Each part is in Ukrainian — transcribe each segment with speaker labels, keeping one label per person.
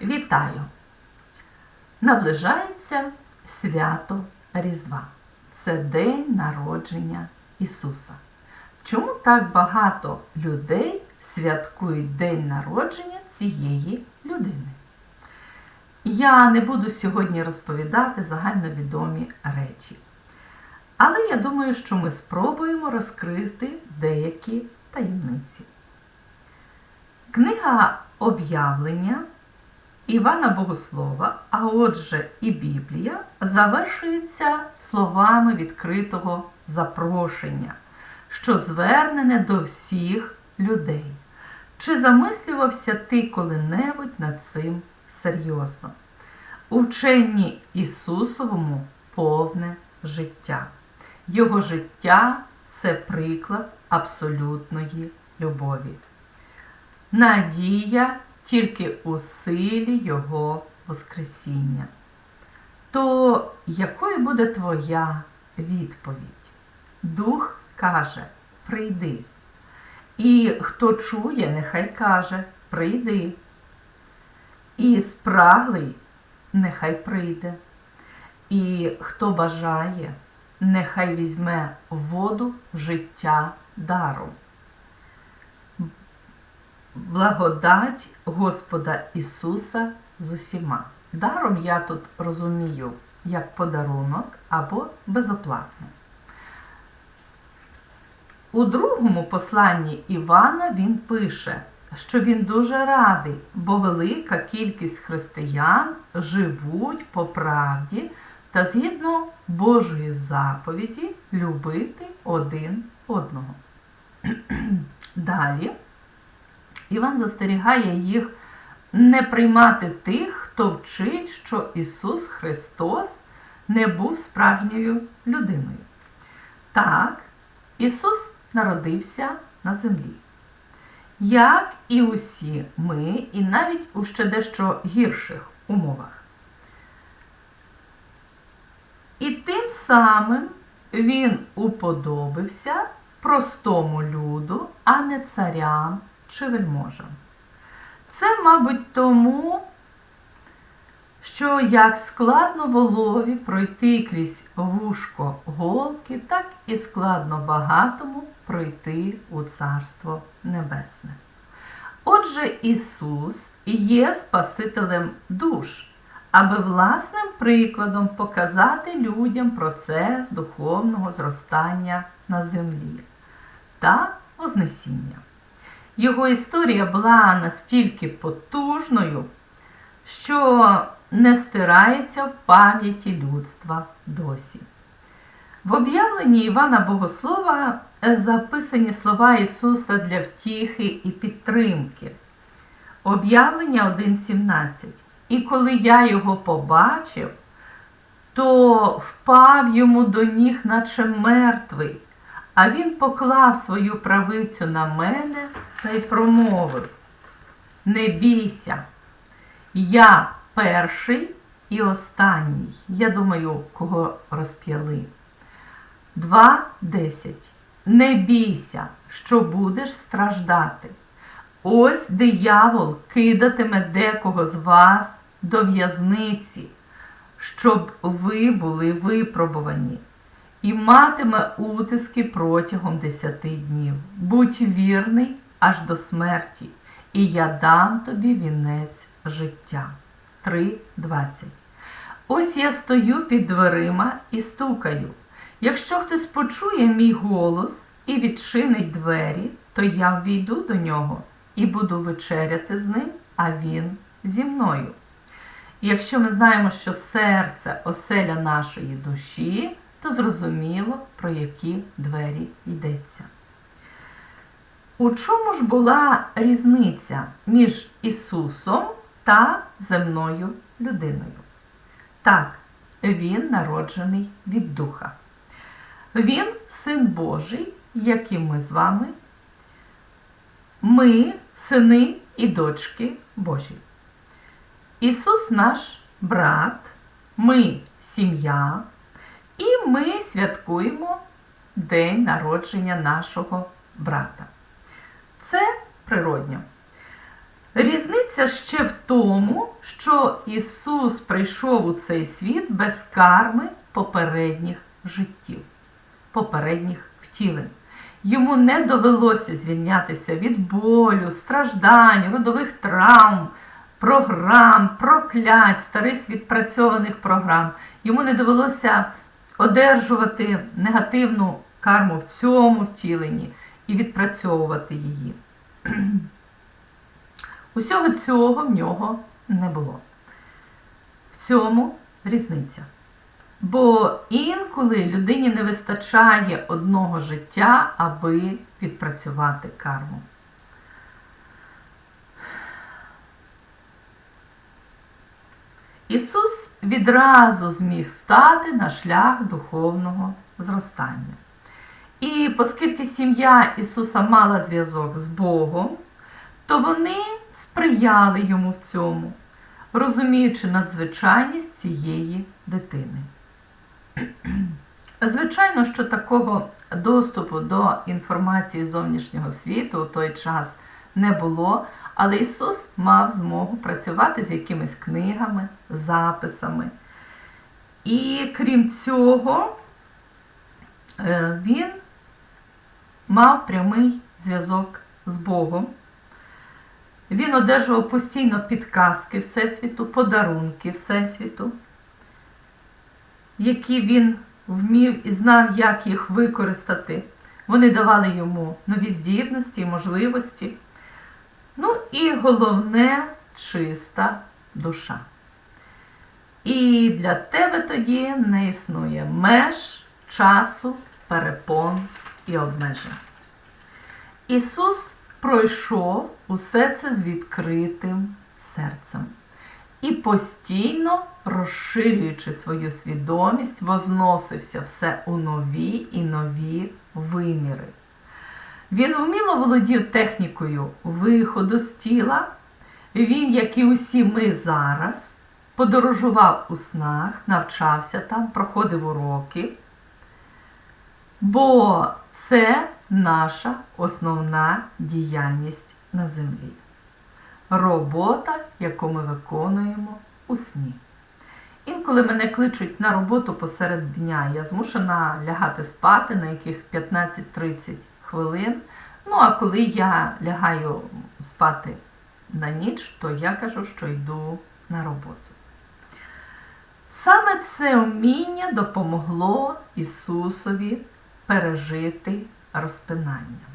Speaker 1: Вітаю! Наближається свято Різдва. Це день народження Ісуса. Чому так багато людей святкують день народження цієї людини? Я не буду сьогодні розповідати загальновідомі речі. Але я думаю, що ми спробуємо розкрити деякі таємниці. Книга об'явлення Івана Богослова, а отже, і Біблія, завершується словами відкритого запрошення, що звернене до всіх людей. Чи замислювався ти коли-небудь над цим серйозно? У вченні Ісусовому повне життя. Його життя це приклад абсолютної любові. Надія тільки у силі Його Воскресіння. То якою буде твоя відповідь? Дух каже, прийди. І хто чує, нехай каже, прийди. І спраглий, нехай прийде. І хто бажає, нехай візьме воду життя даром. Благодать Господа Ісуса з усіма. Даром я тут розумію як подарунок або безоплатно. У другому посланні Івана він пише, що він дуже радий, бо велика кількість християн живуть по правді та згідно Божої заповіді любити один одного. Далі Іван застерігає їх не приймати тих, хто вчить, що Ісус Христос не був справжньою людиною. Так, Ісус народився на землі. Як і усі ми, і навіть у ще дещо гірших умовах. І тим самим він уподобився простому люду, а не царям чи вельможам. Це, мабуть, тому, що як складно волові пройти крізь вушко голки, так і складно багатому пройти у Царство Небесне. Отже, Ісус є Спасителем душ, аби власним прикладом показати людям процес духовного зростання на землі та Вознесіння. Його історія була настільки потужною, що не стирається в пам'яті людства досі. В об'явленні Івана Богослова записані слова Ісуса для втіхи і підтримки. Об'явлення 1.17. І коли я його побачив, то впав йому до ніг, наче мертвий, а він поклав свою правицю на мене та й промовив: Не бійся, я перший і останній. Я думаю, кого розп'яли. 2.10. Не бійся, що будеш страждати. Ось диявол кидатиме декого з вас до в'язниці, щоб ви були випробувані, і матиме утиски протягом десяти днів. Будь вірний аж до смерті, і я дам тобі вінець життя. 3.20. Ось я стою під дверима і стукаю. Якщо хтось почує мій голос і відчинить двері, то я ввійду до нього і буду вечеряти з ним, а він зі мною. І якщо ми знаємо, що серце оселя нашої душі, то зрозуміло, про які двері йдеться. У чому ж була різниця між Ісусом та земною людиною? Так, Він народжений від Духа. Він син Божий, як і ми з вами. Ми сини і дочки Божі. Ісус наш брат, ми сім'я, і ми святкуємо День народження нашого брата. Це природньо. Різниця ще в тому, що Ісус прийшов у цей світ без карми попередніх життів, попередніх втілень. Йому не довелося звільнятися від болю, страждань, родових травм, програм, проклять, старих відпрацьованих програм. Йому не довелося одержувати негативну карму в цьому втіленні і відпрацьовувати її. Усього цього в нього не було. В цьому різниця. Бо інколи людині не вистачає одного життя, аби відпрацювати карму. Ісус відразу зміг стати на шлях духовного зростання. І оскільки сім'я Ісуса мала зв'язок з Богом, то вони сприяли йому в цьому, розуміючи надзвичайність цієї дитини. Звичайно, що такого доступу до інформації зовнішнього світу у той час не було, але Ісус мав змогу працювати з якимись книгами, записами. І крім цього, е, він мав прямий зв'язок з Богом. Він одержував постійно підказки Всесвіту, подарунки Всесвіту, які він вмів і знав, як їх використати. Вони давали йому нові здібності і можливості. Ну і головне чиста душа. І для тебе тоді не існує меж, часу, перепон і обмежень. Ісус пройшов усе це з відкритим серцем і постійно, розширюючи свою свідомість, возносився все у нові і нові виміри. Він вміло володів технікою виходу з тіла. Він, як і усі ми зараз, подорожував у снах, навчався там, проходив уроки. Бо це наша основна діяльність на землі. Робота, яку ми виконуємо у сні. Інколи мене кличуть на роботу посеред дня, я змушена лягати спати на яких 15-30 хвилин. Ну, а коли я лягаю спати на ніч, то я кажу, що йду на роботу. Саме це вміння допомогло Ісусові пережити розпинання.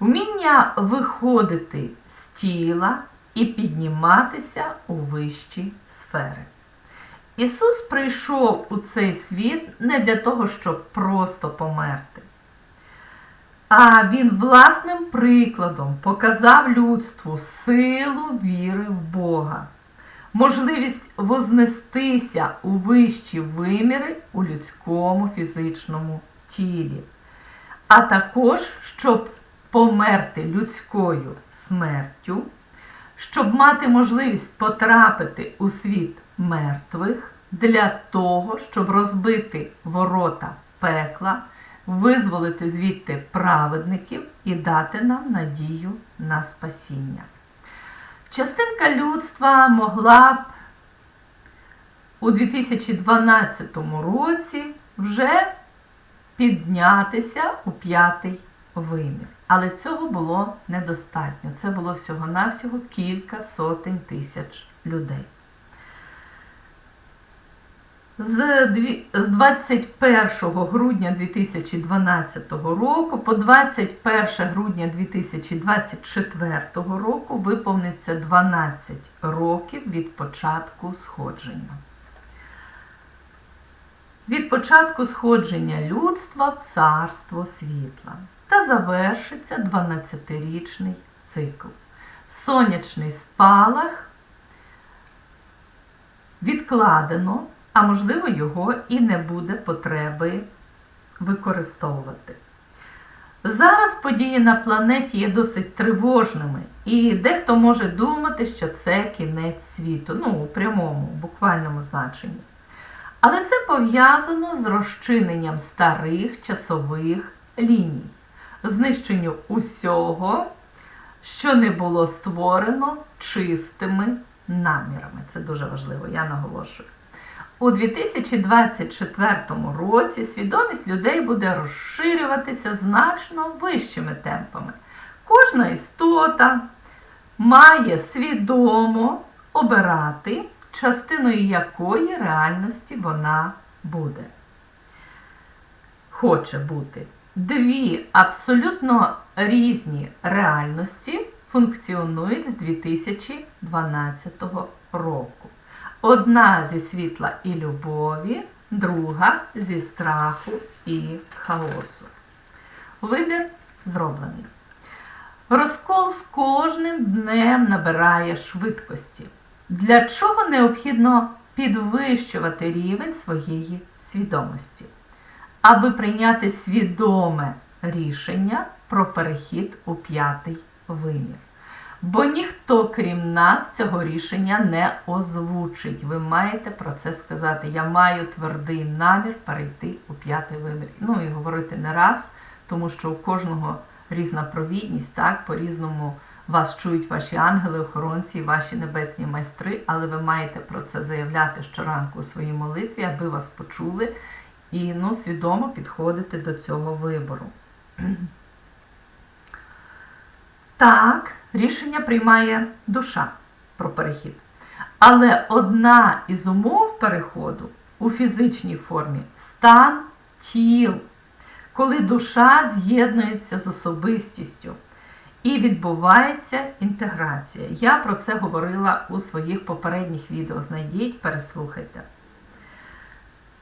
Speaker 1: Вміння виходити з тіла і підніматися у вищі сфери. Ісус прийшов у цей світ не для того, щоб просто померти. А Він власним прикладом показав людству силу віри в Бога, можливість вознестися у вищі виміри у людському фізичному тілі, а також, щоб померти людською смертю, щоб мати можливість потрапити у світ мертвих для того, щоб розбити ворота пекла, визволити звідти праведників і дати нам надію на спасіння. Частинка людства могла б у 2012 році вже піднятися у п'ятий вимір. Але цього було недостатньо. Це було всього-навсього кілька сотень тисяч людей. З 21 грудня 2012 року по 21 грудня 2024 року виповниться 12 років від початку сходження. Від початку сходження людства в царство світла та завершиться 12-річний цикл. Сонячний спалах відкладено а можливо, його і не буде потреби використовувати. Зараз події на планеті є досить тривожними, і дехто може думати, що це кінець світу, ну, у прямому, буквальному значенні. Але це пов'язано з розчиненням старих часових ліній, знищенню усього, що не було створено чистими намірами. Це дуже важливо, я наголошую. У 2024 році свідомість людей буде розширюватися значно вищими темпами. Кожна істота має свідомо обирати, частиною якої реальності вона буде. Хоче бути. Дві абсолютно різні реальності функціонують з 2012 року. Одна зі світла і любові, друга зі страху і хаосу. Вибір зроблений. Розкол з кожним днем набирає швидкості. Для чого необхідно підвищувати рівень своєї свідомості? Аби прийняти свідоме рішення про перехід у п'ятий вимір. Бо ніхто, крім нас, цього рішення не озвучить. Ви маєте про це сказати. Я маю твердий намір перейти у п'ятий вимір. Ну і говорити не раз, тому що у кожного різна провідність, так, по-різному вас чують ваші ангели, охоронці, ваші небесні майстри, але ви маєте про це заявляти щоранку у своїй молитві, аби вас почули і ну, свідомо підходити до цього вибору. Так, рішення приймає душа про перехід. Але одна із умов переходу у фізичній формі стан тіл, коли душа з'єднується з особистістю і відбувається інтеграція. Я про це говорила у своїх попередніх відео. Знайдіть, переслухайте.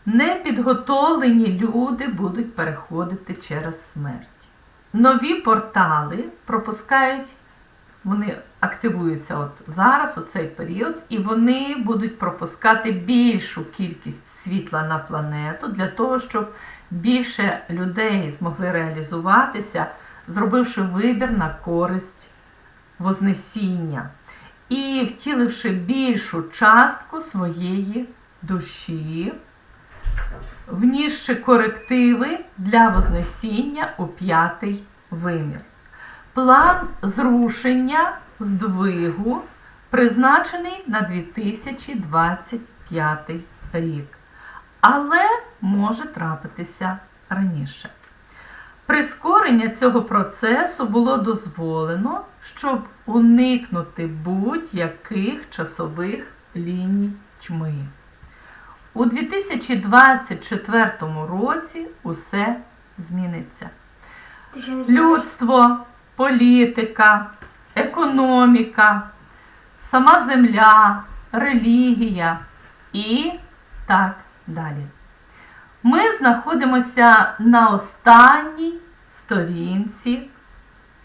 Speaker 1: Непідготовлені люди будуть переходити через смерть. Нові портали пропускають, вони активуються от зараз, у цей період, і вони будуть пропускати більшу кількість світла на планету для того, щоб більше людей змогли реалізуватися, зробивши вибір на користь Вознесіння і втіливши більшу частку своєї душі внісши корективи для Вознесіння у п'ятий вимір. План зрушення здвигу призначений на 2025 рік, але може трапитися раніше. Прискорення цього процесу було дозволено, щоб уникнути будь-яких часових ліній тьми. У 2024 році усе зміниться. Людство, політика, економіка, сама земля, релігія і так далі. Ми знаходимося на останній сторінці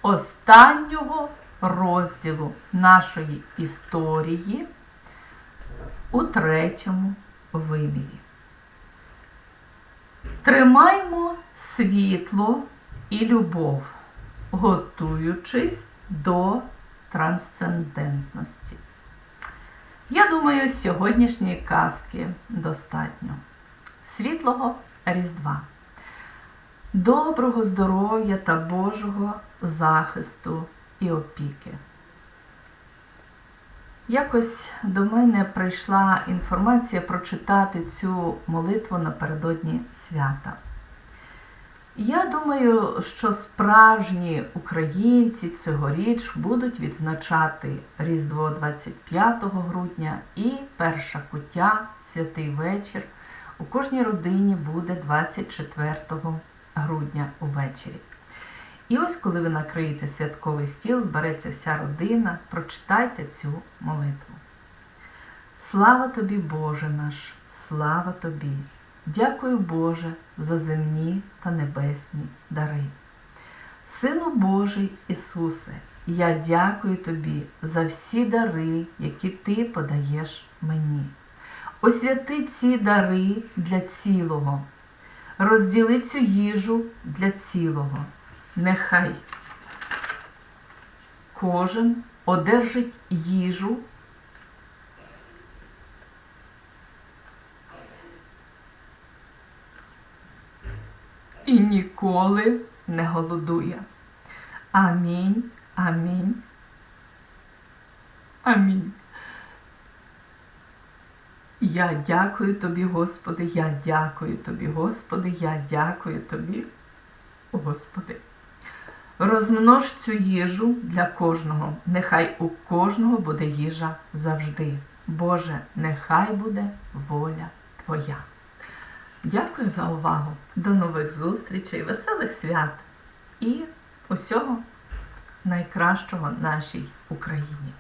Speaker 1: останнього розділу нашої історії у третьому вимірі. Тримаймо світло і любов, готуючись до трансцендентності. Я думаю, сьогоднішньої казки достатньо. Світлого Різдва, доброго здоров'я та Божого захисту і опіки. Якось до мене прийшла інформація прочитати цю молитву напередодні свята. Я думаю, що справжні українці цьогоріч будуть відзначати Різдво 25 грудня і перша куття, святий вечір. У кожній родині буде 24 грудня увечері. І ось, коли ви накриєте святковий стіл, збереться вся родина, прочитайте цю молитву. Слава тобі, Боже наш, слава тобі! Дякую, Боже, за земні та небесні дари. Сину Божий Ісусе, я дякую Тобі за всі дари, які Ти подаєш мені. Освяти ці дари для цілого, розділи цю їжу для цілого. Нехай кожен одержить їжу. І ніколи не голодує. Амінь, Амінь. Амінь. Я дякую тобі, Господи, я дякую тобі, Господи, я дякую тобі, Господи. Розмнож цю їжу для кожного. Нехай у кожного буде їжа завжди. Боже, нехай буде воля Твоя. Дякую за увагу. До нових зустрічей, веселих свят і усього найкращого нашій Україні.